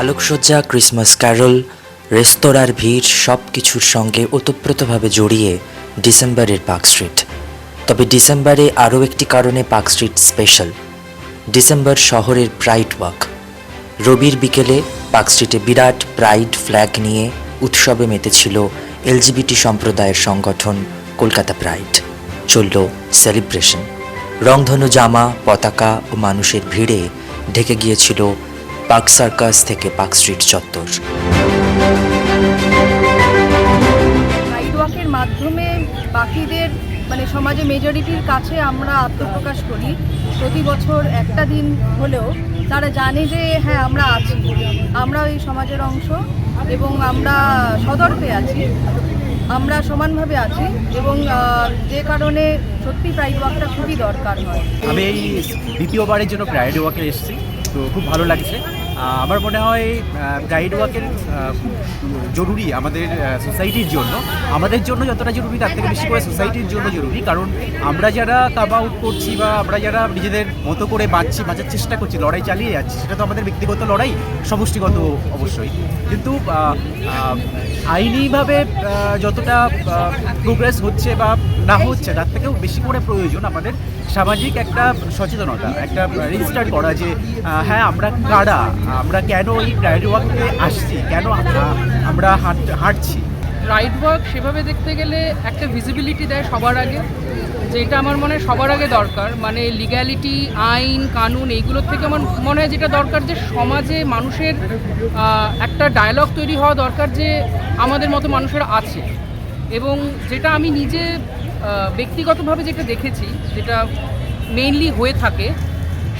আলোকসজ্জা, Christmas Carroll, রেস্তোরাঁর ভিড় সব কিছুর সঙ্গে ওতপ্রোতভাবে জড়িয়ে ডিসেম্বরের পার্ক স্ট্রিট। তবে ডিসেম্বরে আরও একটি কারণে পার্ক স্ট্রিট স্পেশাল, ডিসেম্বর শহরের প্রাইড ওয়াক। রবির বিকেলে পার্ক স্ট্রিটে বিরাট প্রাইড ফ্ল্যাগ নিয়ে উৎসবে মেতেছিল এলজিবিটি সম্প্রদায়ের সংগঠন কলকাতা প্রাইড। চলল সেলিব্রেশন। রংধনু জামা, পতাকা ও মানুষের ভিড়ে ঢেকে গিয়েছিল পার্ক সার্কাস থেকে পার্ক স্ট্রিট চত্বর। রাইডওয়াকের মাধ্যমে বাকিদের মানে সমাজে মেজরিটির কাছে আমরা আত্মপ্রকাশ করি। প্রতি বছর একটা দিন হলেও তারা জানে যে হ্যাঁ আমরা আছি। আমরা এই সমাজের অংশ এবং আমরা সদর্পে আছি। আমরা সমানভাবে আছি এবং যে কারণে সত্যি প্রাইড ওয়াকটা খুবই দরকার হয়। আমি এই দ্বিতীয়বারের জন্য প্রাইড ওয়াকে এসেছি। তো খুব ভালো লাগছে। আমার মনে হয় গাইড ওয়াকের জরুরি আমাদের সোসাইটির জন্য। আমাদের জন্য যতটা জরুরি, তার থেকে বেশি করে সোসাইটির জন্য জরুরি। কারণ আমরা যারা কাম আউট করছি বা আমরা যারা নিজেদের মতো করে বাঁচছি, বাঁচার চেষ্টা করছি, লড়াই চালিয়ে যাচ্ছি, সেটা তো আমাদের ব্যক্তিগত লড়াই, সমষ্টিগত অবশ্যই। কিন্তু আইনিভাবে যতটা প্রোগ্রেস হচ্ছে বা না হচ্ছে, তার থেকেও বেশি করে প্রয়োজন আমাদের সামাজিক একটা সচেতনতা, একটা রেজিস্টার করা যে হ্যাঁ আমরা কারা, আমরা কেন এই প্রায়োরিটি ওয়ার্কে আসছি, কেন আমরা আমরা হাঁট- হাঁটছি। রাইড ওয়ার্ক সেভাবে দেখতে গেলে একটা ভিজিবিলিটি দেয় সবার আগে, যেটা আমার মনে হয় সবার আগে দরকার। মানে লিগ্যালিটি আইন, কানুন, এইগুলোর থেকে আমার মনে হয় যেটা দরকার যে সমাজে মানুষের একটা ডায়ালগ তৈরি হওয়া দরকার যে আমাদের মতো মানুষের আছে। এবং যেটা আমি নিজে ব্যক্তিগতভাবে যেটা দেখেছি, যেটা মেইনলি হয়ে থাকে,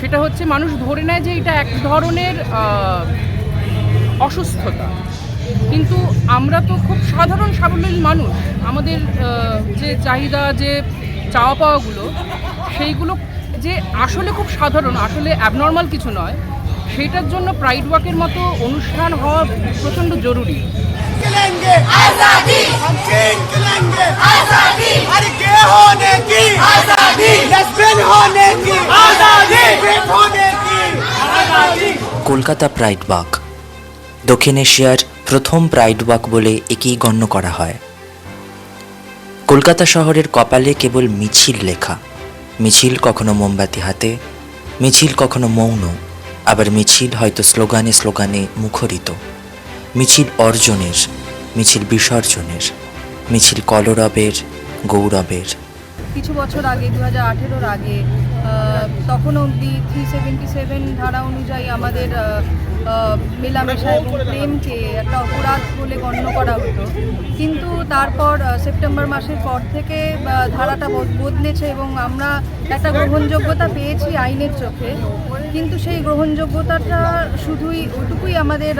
সেটা হচ্ছে মানুষ ধরে নেয় যে এটা এক ধরনের অসুস্থতা। কিন্তু আমরা তো খুব সাধারণ সাবলীল মানুষ। আমাদের যে চাহিদা যে চাওয়া পাওয়াগুলো সেইগুলো যে আসলে খুব সাধারণ আসলে অ্যাবনর্মাল কিছু নয় সেটার জন্য প্রাইড ওয়াকের মতো অনুষ্ঠান হওয়া প্রচণ্ড জরুরি। কলকাতা প্রাইড ওয়াক দক্ষিণ এশিয়ার প্রথম প্রাইড ওয়াক বলে একেই গণ্য করা হয়। কলকাতা শহরের কপালে কেবল মিছিল লেখা। মিছিল কখনো মোমবাতি হাতে, মিছিল কখনো মৌন, আবার মিছিল হয়তো স্লোগানে স্লোগানে মুখরিত। মিছিল অর্জনের, মিছিল বিসর্জনের, মিছিল কলরবের, গৌরবের। কিছু বছর আগে দু হাজার আঠেরোর আগে তখন অবধি থ্রি সেভেন্টি সেভেন ধারা অনুযায়ী আমাদের মেলামেশা এবং প্রেমকে একটা অপরাধ বলে গণ্য করা হতো। কিন্তু তারপর সেপ্টেম্বর মাসের পর থেকে ধারাটা বদ- বদলেছে এবং আমরা একটা গ্রহণযোগ্যতা পেয়েছি আইনের চোখে। কিন্তু সেই গ্রহণযোগ্যতাটা শুধুই, ওটুকুই আমাদের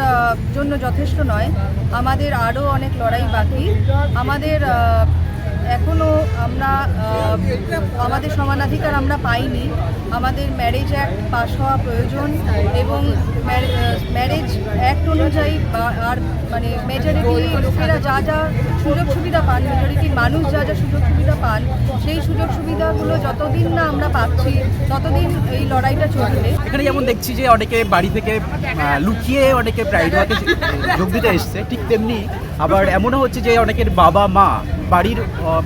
জন্য যথেষ্ট নয়। আমাদের আরও অনেক লড়াই বাকি। আমাদের এখনও আমরা আমাদের সমানাধিকার আমরা পাইনি। আমাদের ম্যারেজ অ্যাক্ট পাস হওয়া প্রয়োজন এবং ম্যারেজ অ্যাক্ট অনুযায়ী আর মানে মেজরিটি লোকেরা যা যা সুযোগ সুবিধা পান মেজরিটি মানুষ যা যা সুযোগ সুবিধা পান, সেই সুযোগ সুবিধাগুলো যতদিন না আমরা পাচ্ছি, ততদিন এই লড়াইটা চলবে। এখানে যেমন দেখছি যে অনেকে বাড়ি থেকে লুকিয়ে অনেকে ওয়াকে যোগ দিতে এসছে, ঠিক তেমনি আবার এমনও হচ্ছে যে অনেকের বাবা মা বাড়ির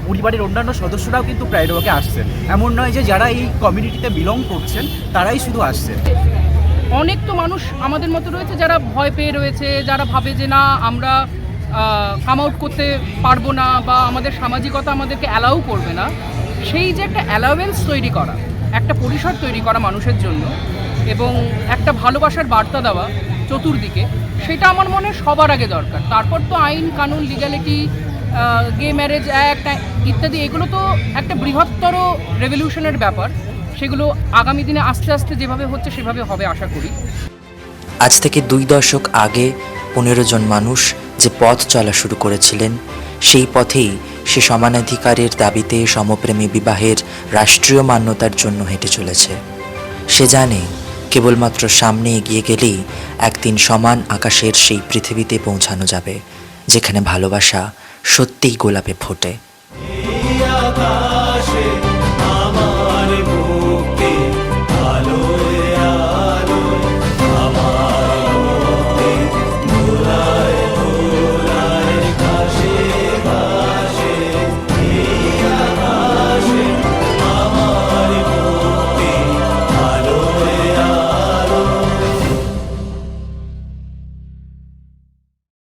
পরিবারের অন্যান্য সদস্যরাও কিন্তু প্রাইড ওয়াকে আসছেন এমন নয় যে যারা এই কমিউনিটিতে বিলং করছেন, তারাই শুধু আসছেন অনেক তো মানুষ আমাদের মতো রয়েছে যারা ভয় পেয়ে রয়েছে, যারা ভাবে যে না, আমরা কাম আউট করতে পারব না বা আমাদের সামাজিকতা আমাদেরকে অ্যালাউ করবে না। সেই যে একটা অ্যালাওয়েন্স তৈরি করা, একটা পরিসর তৈরি করা মানুষের জন্য এবং একটা ভালোবাসার বার্তা দেওয়া চতুর্দিকে, সেটা আমার মনে সবার আগে দরকার। তারপর তো আইন, কানুন লিগ্যালিটি গে ম্যারেজ অ্যাক্ট ইত্যাদি, এগুলো তো একটা বৃহত্তর রেভলিউশনের ব্যাপার। সেগুলো আগামী দিনে আস্তে আস্তে যেভাবে হচ্ছে, সেভাবে হবে আশা করি। আজ থেকে দুই দশক আগে পনেরো জন মানুষ যে পথ চলা শুরু করেছিলেন, সেই পথেই সে সমানাধিকারের দাবিতে সমপ্রেমী বিবাহের রাষ্ট্রীয় মান্যতার জন্য হেঁটে চলেছে। সে জানে, কেবলমাত্র সামনে এগিয়ে গেলেই একদিন সমান আকাশের সেই পৃথিবীতে পৌঁছানো যাবে। যেখানে ভালোবাসা সত্যিই গোলাপে ফোটে।